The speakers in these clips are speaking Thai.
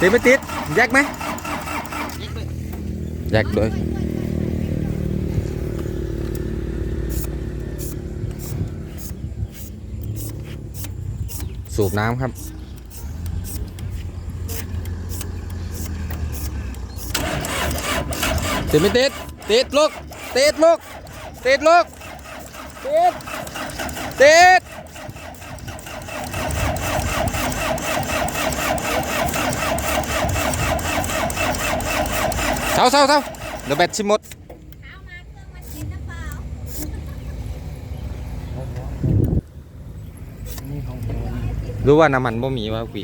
ติดไม่ติดแยกไหมแยกด้วยสูบน้ำครับ ติดไม่ติด ติดลูก ติดลูก ติดลูก ติด ติด เศร้าเศร้าเศร้าเดี๋ยวแบตชิมหมดรู้ว่าน้ำมันบ่มีว่าปี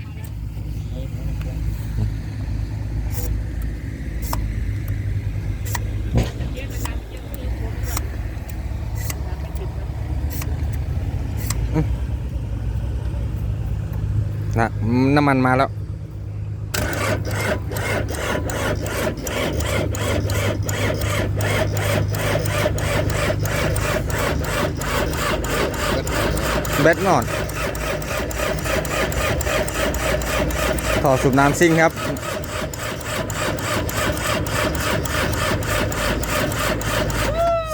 นะน้ำมันมาแล้ว แบตนอนท่อสูบน้ำซิ่งครับ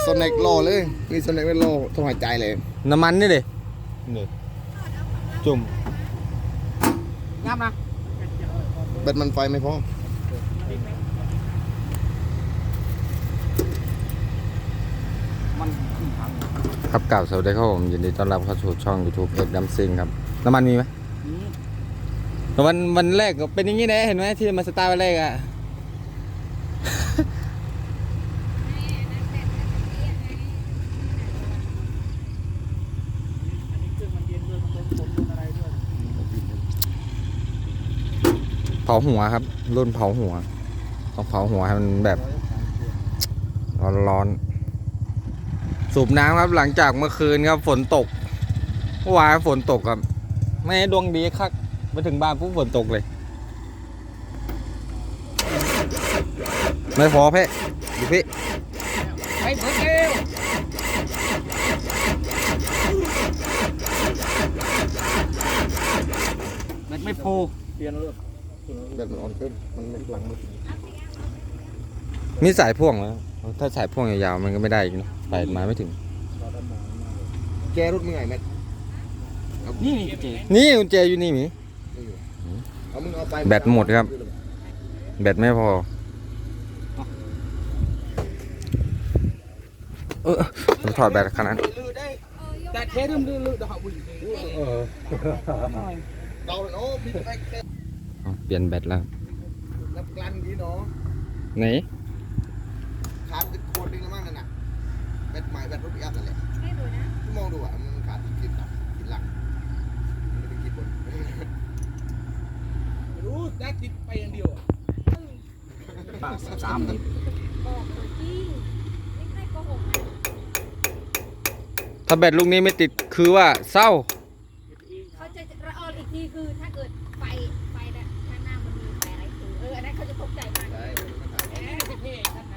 โซนเน็กโลเลย มีโซนเน็กเป็นโลต้องหายใจเลย น้ำมันนี่เลยนี่จุ่มงามนะ แบตมันไฟไม่พอ มันขึ้นทาง ครับกล่าวสวัสดีครับผมยินดีต้อนรับเข้าสู่ช่อง YouTube เอ็กดัมซิงครับน้ำมันมีไหมนี้วันวันแรกก็เป็นอย่างนี้นะเห็นไหมที่มาสตาร์ทวันแรกอะอันนี้เครื่องมันเย็นด้วยมันโดนฝนโดนอะไรด้วยเผาหัวครับ รุ่นเผาหัวต้องเผาหัวให้มันแบบ ร้อนๆ สูบน้ำครับหลังจากเมื่อคืนครับฝนตกเมื่อวานฝนตกครับไม่ดวงดีคักมาถึงบ้านปุ๊บฝนตกเลย ไม่พอเพ่ดูพี่ไอ้เบิร์ดเร็วแบตไม่โฟเปลี่ยนเลยแบตมันอ่อนขึ้นมันไม่หลังมันมีสายพ่วงแล้ว ถ้าสายพ่วงยาวๆมันก็ไม่ได้อีกเนอะไปมาไม่ถึง แกรถมึงไงแม็กนี่นี่เจนี่กุญแจอยู่นี่หมี เอามึงเอาไปแบตหมดครับ แบตไม่พอ เออเราถอดแบตขนาดนั้นแต่แค่เริ่มลื่นลื่นเดี๋ยวเขาวิ่งเดาเลยเนาะพี่แม็กเอาเปลี่ยนแบตแล้ว นับกลันดีเนาะ ไหน ขาดติดโคนนึงแล้วมั้งนั่นน่ะแบตใหม่แบตรถพิอัพนั่นแหละให้ดูนะที่มองดูอะมันขาดติดกินหลังกินหลังมันเป็นกินบนรู้ได้ติดไปอย่างเดียวสามนิดบอกตัวจริงไม่ใช่โกหกนะถ้าแบตลูกนี้ไม่ติดคือว่าเศร้า เขาจะระออนอีกทีคือถ้าเกิดไฟไฟด้านหน้ามันมีไฟอะไรคือเอออันนั้นเขาจะตกใจมากใช่เอ๊ะเท่ท่านไหน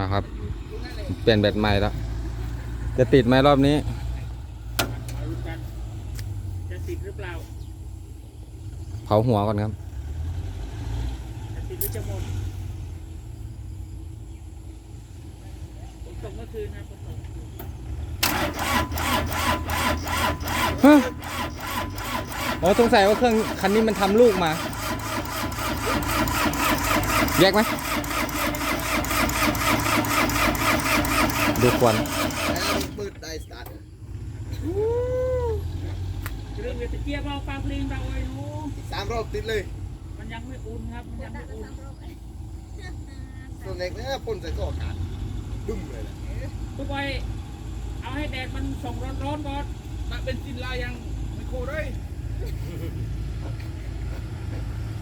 ดีอะอะครับอยู่นั่นเลยเปลี่ยนแบตใหม่แล้ว จะติดไหมรอบนี้มาลุ้นกันจะติดหรือเปล่า เผาหัวก่อนครับ จะติดหรือจะหมดฝนตกเมื่อคืนนะฝนตกฮะอ๋อสงสัยว่าเครื่องคันนี้มันทำลูกมา แยกไหม ดูควันแล้วเปิดได้สตาร์ทเรื่องเวทีเกียร์เบาฟังเพลงเบาไอ้หนูสามรอบติดเลย มันยังไม่อุ่นครับ มันยังไม่อุ่นโซนเน็กเนี่ยพ่นใส่ก็อากาศบึ้มเลยแหละทุกไปเอาให้แดดมันส่งร้อนๆก่อนมาเป็นซินลายังไม่โคเลย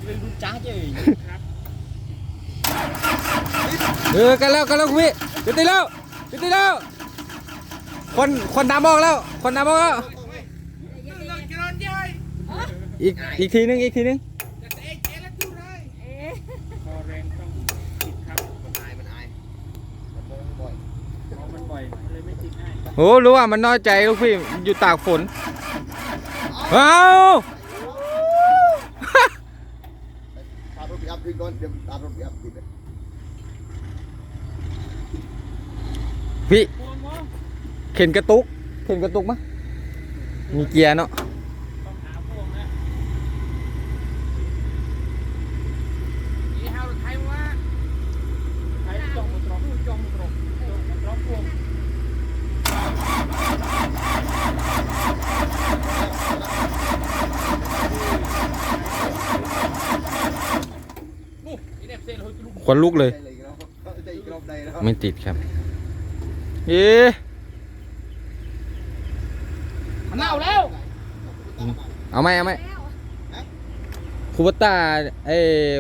เรื่องรุ่นจ้าเจ๋ยครับเออกันแล้วกันแล้วคุณพี่จะติดแล้ว จะติดแล้ว คนคนดำบอกแล้ว คนดำบอกแล้วกระโดดย่อยอีกอีกทีนึงอีกทีนึงจะเตะเจ๊แล้วดูเลยเอ๊ะคอแรงต้องติดครับมันอายมันอายมันมองบ่อยเพราะมันบ่อยมันเลยไม่ติดง่ายโอ้รู้ว่ามันน้อยใจลูกพี่อยู่ตากฝนเอาไปตามรถไปอัพขึ้นก่อนเดี๋ยวตามรถไปอัพขึ้นเลย พี่เข็นกระตุก เข็นกระตุกมะมีเกียร์เนาะต้องหาพวนลูกควันลุกเลย ไม่ติดครับ เอ๊ะมันเน่าแล้วเอาไหมเอาไหมแล้วคูปต้าไอ้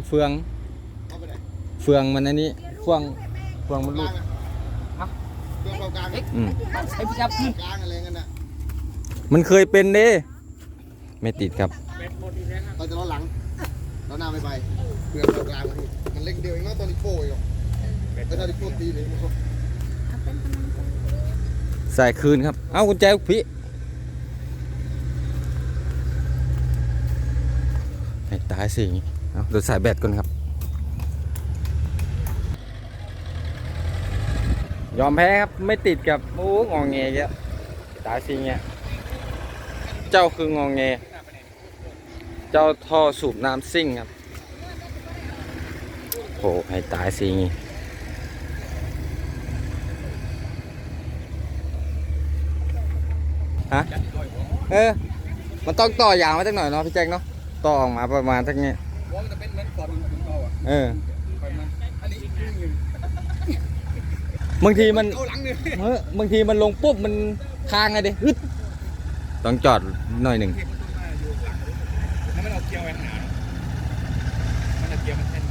เฟืองเอาไปไหนเฟืองมันอันนี้เฟืองเฟืองมันกลุลากงอะเครื่องกลางอะอืมไอ้พี่จับพี่กลางอะไรกันน่ะมันเคยเป็นเด้ไม่ติดครับเป็ดหมดอีกแล้วครับเราจะล้อหลังล้อหน้าไม่ไปเครื่องกลางมันมันเล็กเดียวเองเนาะตอนนี้โป้ยอะไม่ตอนนี้โป้ตีเลยมันก็ ใส่คืนครับ เอากุญแจพี่ให้ตายสิเอาเดี๋ยวใส่แบตก่อนครับ ยอมแพ้ครับ ไม่ติดกับ โอ้งองแงเยตายสิเงี้ย เจ้าคืององแงเจ้าท่อสูบน้ำซิ่งครับโอ้ให้ตายสิงี้ ฮะเออ มันต้องต่อยางมาจักหน่อยเนาะพี่แจ็คเนาะต่อออกมาประมาณทักเนี้ยว่ามันจะเป็นเหมือนกอนมันเก่าอะเออบางทีมันเออบางทีมันลงปุ๊บมันค้างไงดิฮึดต้องจอดหน่อยหนึ่งแล้มันเอาเกียวไปหามันเอาเกียวมันแท่น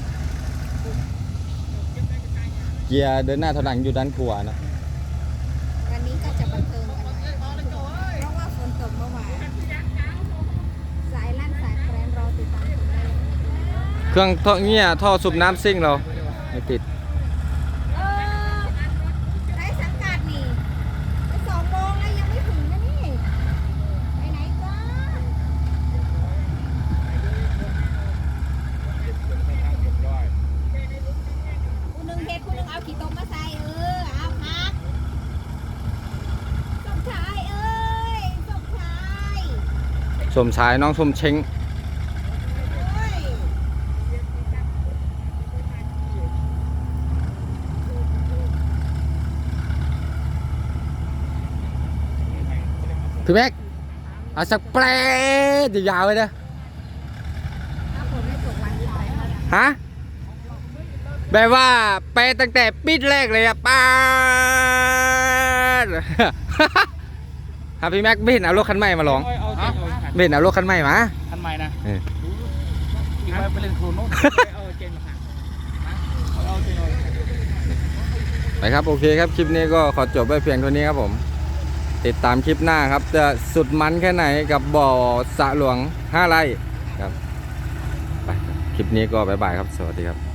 เกียร์เดินหน้าถอยหลังอยู่ด้านขวานะ วันนี้ก็จะบันเทิงกันหน่อยเพราะว่าฝนตกเมื่อวานสายลั่นสายแปรนรอติดตามชมได้เลย เครื่องท่อเงี้ยท่อสูบน้ำซิ่งเราไม่ติด เออได้สังกัดนี่ไปสองโมงแล้วยังไม่ถึงนะนี่ ไปไหนจ้าคุณหนึ่งเฮ็ดคุณหนึ่งเอาขี้ตมมาใส่เออ เอาพักสมชายเอ้ยสมชาย สมชายน้องสมเช้ง เอ้ย พี่แม็กเอาสักแปรยาวๆเลยนะถ้าฝนไม่ตกวันนี้ไปเท่าไหร่ฮะแบบว่าไปตั้งแต่ปิดแรกเลยอะป้าดฮะพี่แม็กไม่เห็นเอารถคันใหม่มาลองเอาเกียวไปหันไม่เห็นเอารถคันใหม่มาทันใหม่นะเอออีกไปไปเล่นโครโน่เอาเกมมาหันเอาเกมมาไปครับ โอเคครับ คลิปนี้ก็ขอจบไว้เพียงเท่านี้ครับผม ติดตามคลิปหน้าครับ จะสุดมันแค่ไหนกับบ่อสะหลวง 5 ไร่ครับไปครับคลิปนี้ก็บายบายครับ สวัสดีครับ